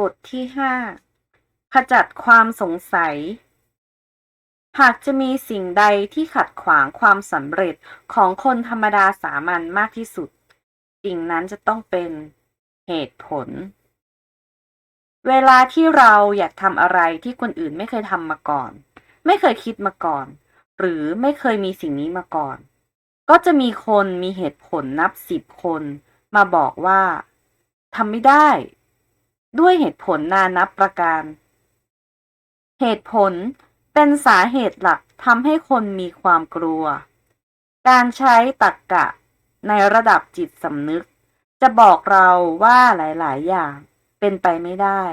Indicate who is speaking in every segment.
Speaker 1: บทที่ห้าขจัดความสงสัย หากจะมีสิ่งใดที่ขัดขวางความสำเร็จของคนธรรมดาสามัญมากที่สุด สิ่งนั้นจะต้องเป็นเหตุผล เวลาที่เราอยากทำอะไรที่คนอื่นไม่เคยทำมาก่อน ไม่เคยคิดมาก่อน หรือไม่เคยมีสิ่งนี้มาก่อน ก็จะมีคนมีเหตุผลนับสิบคน มาบอกว่าทำไม่ได้ ด้วยเหตุผลนานับประการ เหตุผลเป็นสาเหตุหลักทำให้คนมีความกลัว การใช้ตรรกกะในระดับจิตสำนึก จะบอกเราว่าหลาย ๆ อย่างเป็นไปไม่ได้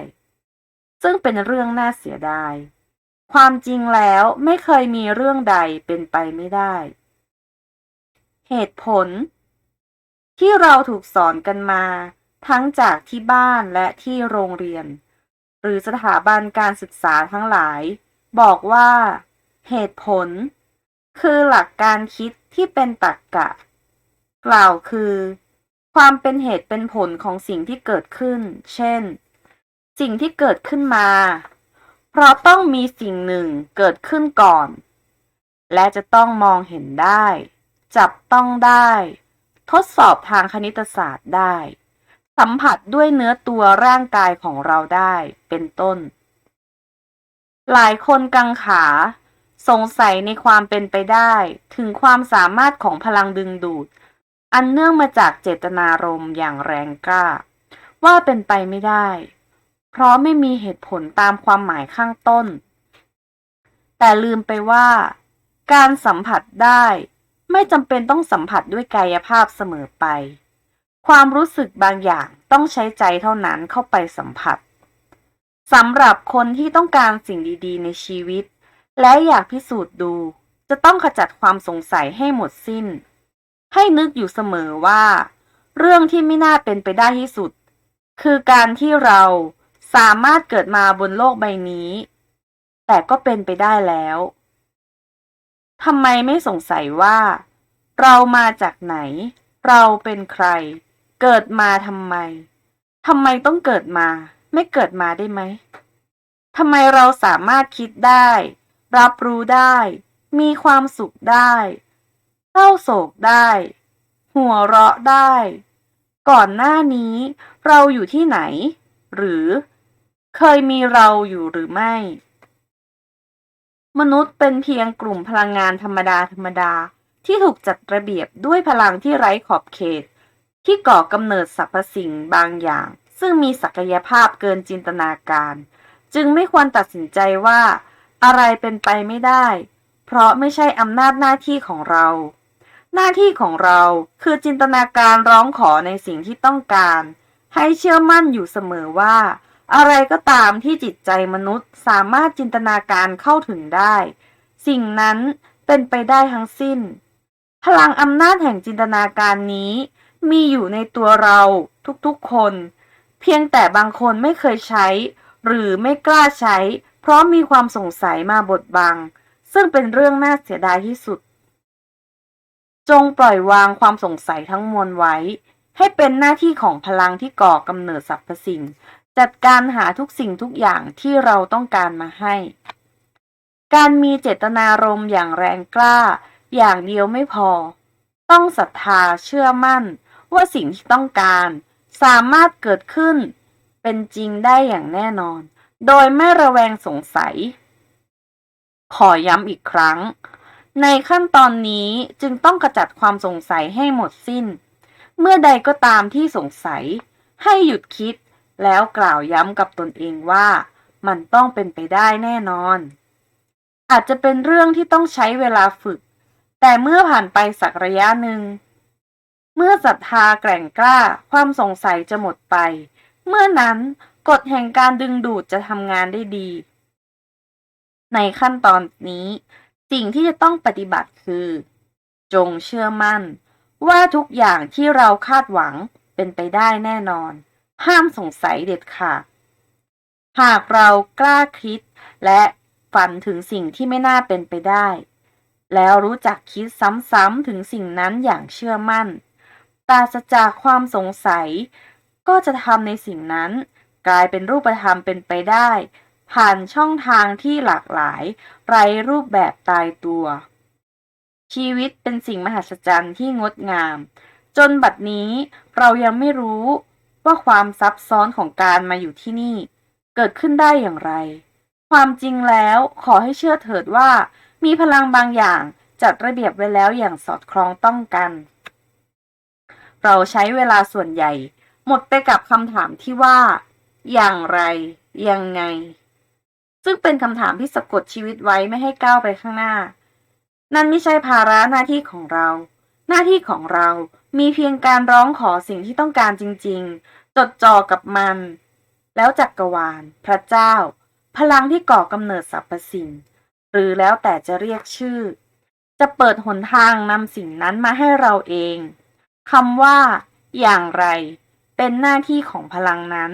Speaker 1: ซึ่งเป็นเรื่องน่าเสียดาย ความจริงแล้วไม่เคยมีเรื่องใดเป็นไปไม่ได้ เหตุผล ที่เราถูกสอนกันมา ทั้งจากที่บ้านและที่โรงเรียน หรือสถาบันการศึกษาทั้งหลาย บอกว่า เหตุผล คือหลักการคิดที่เป็นตรรกกะ กล่าวคือ ความเป็นเหตุเป็นผลของสิ่งที่เกิดขึ้น เช่น สิ่งที่เกิดขึ้นมา เพราะต้องมีสิ่งหนึ่งเกิดขึ้นก่อน และจะต้องมองเห็นได้ จับต้องได้ ทดสอบทางคณิตศาสตร์ได้ สัมผัสด้วยเนื้อตัวร่างกายของเราได้เป็นต้น หลายคนกังขา สงสัยในความเป็นไปได้ ถึงความสามารถของพลังดึงดูด อันเนื่องมาจากเจตนารมณ์อย่างแรงกล้า ว่าเป็นไปไม่ได้ เพราะไม่มีเหตุผลตามความหมายข้างต้น แต่ลืมไปว่า การสัมผัสได้ ไม่จำเป็นต้องสัมผัสด้วยกายภาพเสมอไป ความรู้สึกบางอย่างต้องใช้ใจเท่านั้นเข้าไปสัมผัสสำหรับคนที่ต้องการสิ่งดีๆ ในชีวิต และอยากพิสูจน์ดู จะต้องขจัดความสงสัยให้หมดสิ้น ให้นึกอยู่เสมอว่า เรื่องที่ไม่น่าเป็นไปได้ที่สุด คือการที่เราสามารถเกิดมาบนโลกใบนี้ แต่ก็เป็นไปได้แล้วทำไมไม่สงสัยว่า เรามาจากไหน เราเป็นใคร เกิดมาทำไม ทำไมต้องเกิดมา ไม่เกิดมาได้ไหม ทำไมเราสามารถคิดได้ รับรู้ได้ มีความสุขได้เศร้าโศกได้ หัวเราะได้ ก่อนหน้านี้ เราอยู่ที่ไหน หรือ เคยมีเราอยู่หรือไม่ มนุษย์เป็นเพียงกลุ่มพลังงานธรรมดาธรรมดาที่ถูกจัดระเบียบด้วยพลังที่ไร้ขอบเขต ที่ก่อกำเนิดสรรพสิ่งบางอย่าง ซึ่งมีศักยภาพเกินจินตนาการ จึงไม่ควรตัดสินใจว่า อะไรเป็นไปไม่ได้ เพราะไม่ใช่อำนาจหน้าที่ของเรา หน้าที่ของเราคือจินตนาการร้องขอในสิ่งที่ต้องการ ให้เชื่อมั่นอยู่เสมอว่า อะไรก็ตามที่จิตใจมนุษย์สามารถจินตนาการเข้าถึงได้ สิ่งนั้นเป็นไปได้ทั้งสิ้น พลังอำนาจแห่งจินตนาการนี้ มีอยู่ในตัวเราทุกๆคน เพียงแต่บางคนไม่เคยใช้ หรือไม่กล้าใช้ เพราะมีความสงสัยมาบดบัง ซึ่งเป็นเรื่องน่าเสียดายที่สุด จงปล่อยวางความสงสัยทั้งมวลไว้ ให้เป็นหน้าที่ของพลังที่ก่อกำเนิดสรรพสิ่ง จัดการหาทุกสิ่งทุกอย่างที่เราต้องการมาให้ การมีเจตนารมณ์อย่างแรงกล้า อย่างเดียวไม่พอ ต้องศรัทธาเชื่อมั่น ว่าสิ่งที่ต้องการ สามารถเกิดขึ้น เป็นจริงได้อย่างแน่นอน โดยไม่ระแวงสงสัย ขอย้ำอีกครั้ง ในขั้นตอนนี้จึงต้องกระจัดความสงสัยให้หมดสิ้น เมื่อใดก็ตามที่สงสัย ให้หยุดคิดแล้วกล่าวย้ำกับตนเองว่า มันต้องเป็นไปได้แน่นอน อาจจะเป็นเรื่องที่ต้องใช้เวลาฝึก แต่เมื่อผ่านไปสักระยะหนึ่ง เมื่อศรัทธาแกร่งกล้า ความสงสัยจะหมดไป เมื่อนั้นกฎแห่งการดึงดูดจะทำงานได้ดี ในขั้นตอนนี้ สิ่งที่จะต้องปฏิบัติคือ จงเชื่อมั่น ว่าทุกอย่างที่เราคาดหวังเป็นไปได้แน่นอน ห้ามสงสัยเด็ดขาดหากเรากล้าคิดและฝันถึงสิ่งที่ไม่น่าเป็นไปได้ แล้วรู้จักคิดซ้ำๆถึงสิ่งนั้นอย่างเชื่อมั่น ปราศจากความสงสัย ก็จะทำในสิ่งนั้น กลายเป็นรูปธรรมเป็นไปได้ ผ่านช่องทางที่หลากหลาย ไร้รูปแบบตายตัว ชีวิตเป็นสิ่งมหัศจรรย์ที่งดงาม จนบัดนี้เรายังไม่รู้ว่าความซับซ้อนของการมาอยู่ที่นี่ เกิดขึ้นได้อย่างไร ความจริงแล้วขอให้เชื่อเถิดว่า มีพลังบางอย่างจัดระเบียบไว้แล้วอย่างสอดคล้องต้องกัน เราใช้เวลาส่วนใหญ่ หมดไปกับคำถามที่ว่า อย่างไร ยังไง ซึ่งเป็นคำถามที่สะกดชีวิตไว้ไม่ให้ก้าวไปข้างหน้า นั่นไม่ใช่ภาระหน้าที่ของเรา หน้าที่ของเรามีเพียงการร้องขอสิ่งที่ต้องการจริง ๆ จดจ่อกับมัน แล้วจักกรวาล พระเจ้า พลังที่ก่อกำเนิดสรรพสิ่ง หรือแล้วแต่จะเรียกชื่อ จะเปิดหนทางนำสิ่งนั้นมาให้เราเอง คำว่า อย่างไร เป็นหน้าที่ของพลังนั้น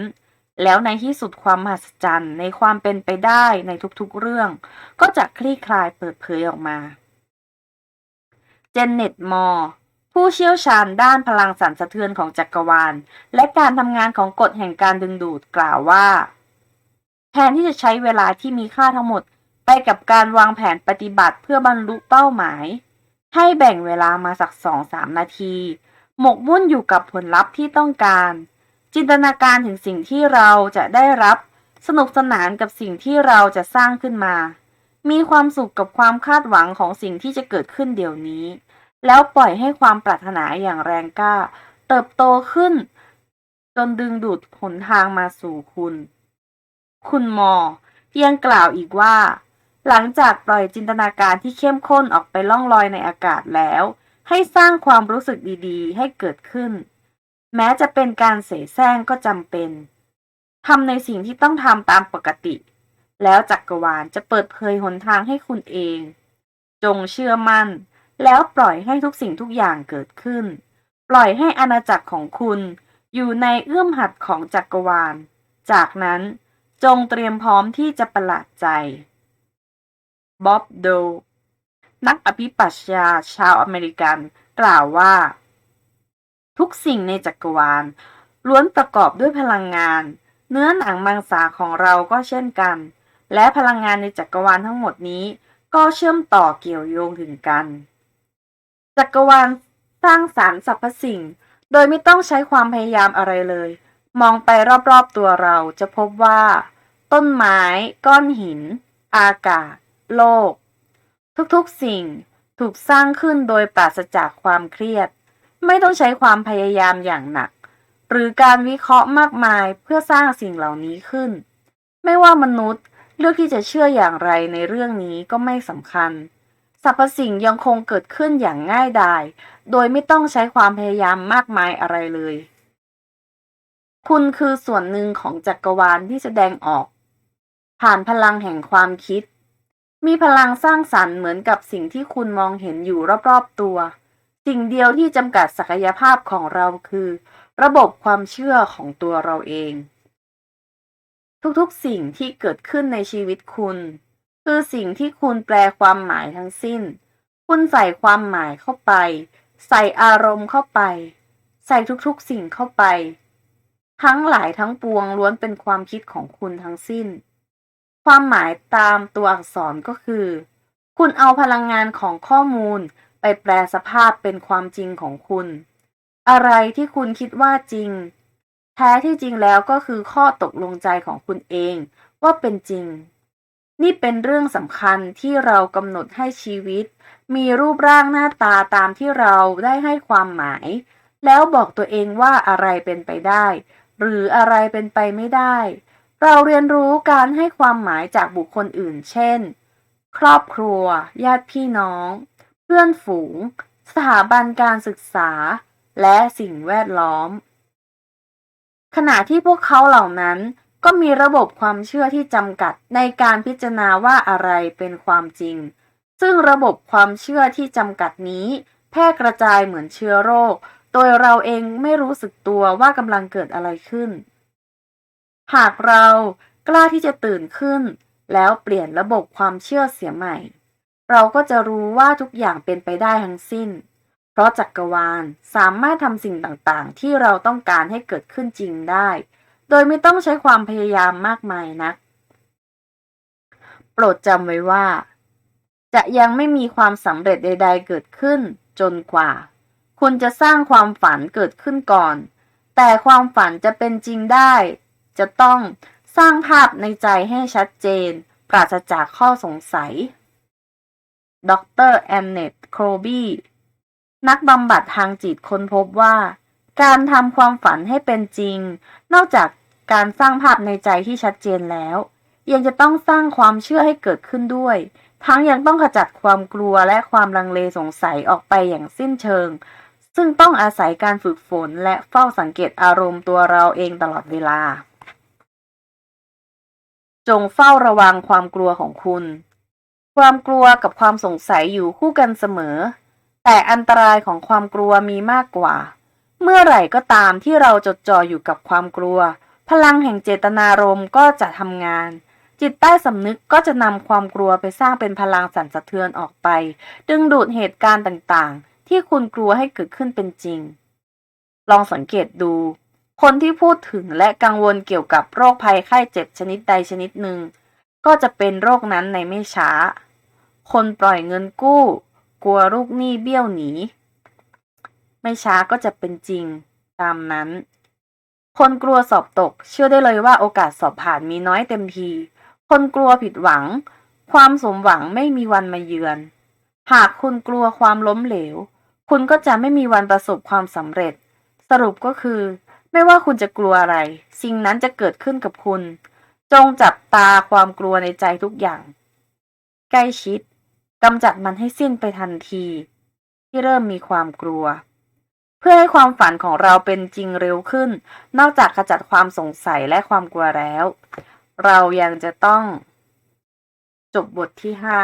Speaker 1: แล้วในที่สุดความมหัศจรรย์ในความเป็นไปได้ในทุกๆเรื่อง ก็จะคลี่คลายเปิดเผยออกมาเจนเน็ตมอร์ผู้เชี่ยวชาญด้านพลังสั่นสะเทือนของจักรวาล และการทำงานของกฎแห่งการดึงดูดกล่าวว่า แทนที่จะใช้เวลาที่มีค่าทั้งหมด ไปกับการวางแผนปฏิบัติเพื่อบรรลุเป้าหมาย ให้แบ่งเวลามาสักสองสามนาที หมกมุ่นอยู่กับผลลัพธ์ที่ต้องการ จินตนาการถึงสิ่งที่เราจะได้รับ สนุกสนานกับสิ่งที่เราจะสร้างขึ้นมา มีความสุขกับความคาดหวังของสิ่งที่จะเกิดขึ้นเดี๋ยวนี้ แล้วปล่อยให้ความปรารถนาอย่างแรงกล้า เติบโตขึ้น จนดึงดูดหนทางมาสู่คุณ คุณมอยังกล่าวอีกว่า หลังจากปล่อยจินตนาการที่เข้มข้นออกไปล่องลอยในอากาศแล้ว ให้สร้างความรู้สึกดีๆ ให้เกิดขึ้น แม้จะเป็นการเสแสร้งก็จำเป็นทำในสิ่งที่ต้องทำตามปกติ แล้วจักกรวาลจะเปิดเผยหนทางให้คุณเอง จงเชื่อมั่น แล้วปล่อยให้ทุกสิ่งทุกอย่างเกิดขึ้น ปล่อยให้อาณาจักรของคุณอยู่ในเอื้อมหัดของจักรวาล จากนั้นจงเตรียมพร้อมที่จะประหลาดใจบ๊อบโด นักอภิปรัชญาชาวอเมริกันกล่าวว่า ทุกสิ่งในจักรวาล ล้วนประกอบด้วยพลังงาน เนื้อหนังมังสาของเราก็เช่นกัน และพลังงานในจักรวาลทั้งหมดนี้ ก็เชื่อมต่อเกี่ยวโยงถึงกัน จักรวาลสร้างสารรค์สรรพสิ่ง โดยไม่ต้องใช้ความพยายามอะไรเลย มองไปรอบๆตัวเราจะพบว่า ต้นไม้ ก้อนหิน อากาศ โลก ทุกๆสิ่งถูกสร้างขึ้นโดยปราศจากความเครียด ไม่ต้องใช้ความพยายามอย่างหนัก หรือการวิเคราะห์มากมายเพื่อสร้างสิ่งเหล่านี้ขึ้น ไม่ว่ามนุษย์เลือกที่จะเชื่ออย่างไรในเรื่องนี้ก็ไม่สำคัญสรรพสิ่งยังคงเกิดขึ้นอย่างง่ายดาย โดยไม่ต้องใช้ความพยายามมากมายอะไรเลย คุณคือส่วนหนึ่งของจักรวาลที่แสดงออก ผ่านพลังแห่งความคิด มีพลังสร้างสรรค์เหมือนกับสิ่งที่คุณมองเห็นอยู่รอบๆตัว สิ่งเดียวที่จำกัดศักยภาพของเราคือ ระบบความเชื่อของตัวเราเอง ทุกๆสิ่งที่เกิดขึ้นในชีวิตคุณ คือสิ่งที่คุณแปลความหมายทั้งสิ้น คุณใส่ความหมายเข้าไป ใส่อารมณ์เข้าไป ใส่ทุกๆสิ่งเข้าไป ทั้งหลายทั้งปวงล้วนเป็นความคิดของคุณทั้งสิ้น ความหมายตามตัวอักษรก็คือ คุณเอาพลังงานของข้อมูลไปแปลสภาพเป็นความจริงของคุณ อะไรที่คุณคิดว่าจริง แท้ที่จริงแล้วก็คือข้อตกลงใจของคุณเองว่าเป็นจริง นี่เป็นเรื่องสำคัญที่เรากำหนดให้ชีวิต มีรูปร่างหน้าตาตามที่เราได้ให้ความหมาย แล้วบอกตัวเองว่าอะไรเป็นไปได้ หรืออะไรเป็นไปไม่ได้ เราเรียนรู้การให้ความหมายจากบุคคลอื่น เช่น ครอบครัว ญาติพี่น้อง เพื่อนฝูง สถาบันการศึกษา และสิ่งแวดล้อม ขณะที่พวกเขาเหล่านั้นก็มีระบบความเชื่อที่จำกัดในการพิจารณาว่าอะไรเป็นความจริง ซึ่งระบบความเชื่อที่จำกัดนี้ แพร่กระจายเหมือนเชื้อโรค โดยเราเองไม่รู้สึกตัวว่ากำลังเกิดอะไรขึ้น หากเรากล้าที่จะตื่นขึ้น แล้วเปลี่ยนระบบความเชื่อเสียใหม่ เราก็จะรู้ว่าทุกอย่างเป็นไปได้ทั้งสิ้น เพราะจักรวาลสามารถทำสิ่งต่างๆ ที่เราต้องการให้เกิดขึ้นจริงได้ โดยไม่ต้องใช้ความพยายามมากมายนัก โปรดจำไว้ว่า จะยังไม่มีความสำเร็จใด ๆ เกิดขึ้นจนกว่า คุณจะสร้างความฝันเกิดขึ้นก่อน แต่ความฝันจะเป็นจริงได้ จะต้องสร้างภาพในใจให้ชัดเจน ปราศจากข้อสงสัย ดรแอนเนตโครบีนักบำบัดทางจิตค้นพบว่า การทำความฝันให้เป็นจริง นอกจากการสร้างภาพในใจที่ชัดเจนแล้ว ยังจะต้องสร้างความเชื่อให้เกิดขึ้นด้วย ทั้งยังต้องขจัดความกลัวและความลังเลสงสัยออกไปอย่างสิ้นเชิง ซึ่งต้องอาศัยการฝึกฝนและเฝ้าสังเกตอารมณ์ตัวเราเองตลอดเวลา จงเฝ้าระวังความกลัวของคุณ ความกลัวกับความสงสัยอยู่คู่กันเสมอ แต่อันตรายของความกลัวมีมากกว่า เมื่อไหร่ก็ตามที่เราจดจ่ออยู่กับความกลัว พลังแห่งเจตนารมณ์ก็จะทำงาน จิตใต้สำนึกก็จะนำความกลัวไปสร้างเป็นพลังสั่นสะเทือนออกไป ดึงดูดเหตุการณ์ต่างๆ ที่คุณกลัวให้เกิดขึ้นเป็นจริง ลองสังเกตดู คนที่พูดถึงและกังวลเกี่ยวกับโรคภัยไข้เจ็บชนิดใดชนิดหนึ่ง ก็จะเป็นโรคนั้นในไม่ช้า คนปล่อยเงินกู้ กลัวลูกหนี้เบี้ยวหนี ไม่ช้าก็จะเป็นจริงตามนั้น คนกลัวสอบตก เชื่อได้เลยว่าโอกาสสอบผ่านมีน้อยเต็มที คนกลัวผิดหวัง ความสมหวังไม่มีวันมาเยือน หากคุณกลัวความล้มเหลว คุณก็จะไม่มีวันประสบความสำเร็จ สรุปก็คือ ไม่ว่าคุณจะกลัวอะไร สิ่งนั้นจะเกิดขึ้นกับคุณ จงจับตาความกลัวในใจทุกอย่าง ใกล้ชิดกำจัดมันให้สิ้นไปทันที ที่เริ่มมีความกลัว เพื่อให้ความฝันของเราเป็นจริงเร็วขึ้น นอกจากขจัดความสงสัยและความกลัวแล้ว เรายังจะต้อง จบบทที่ห้า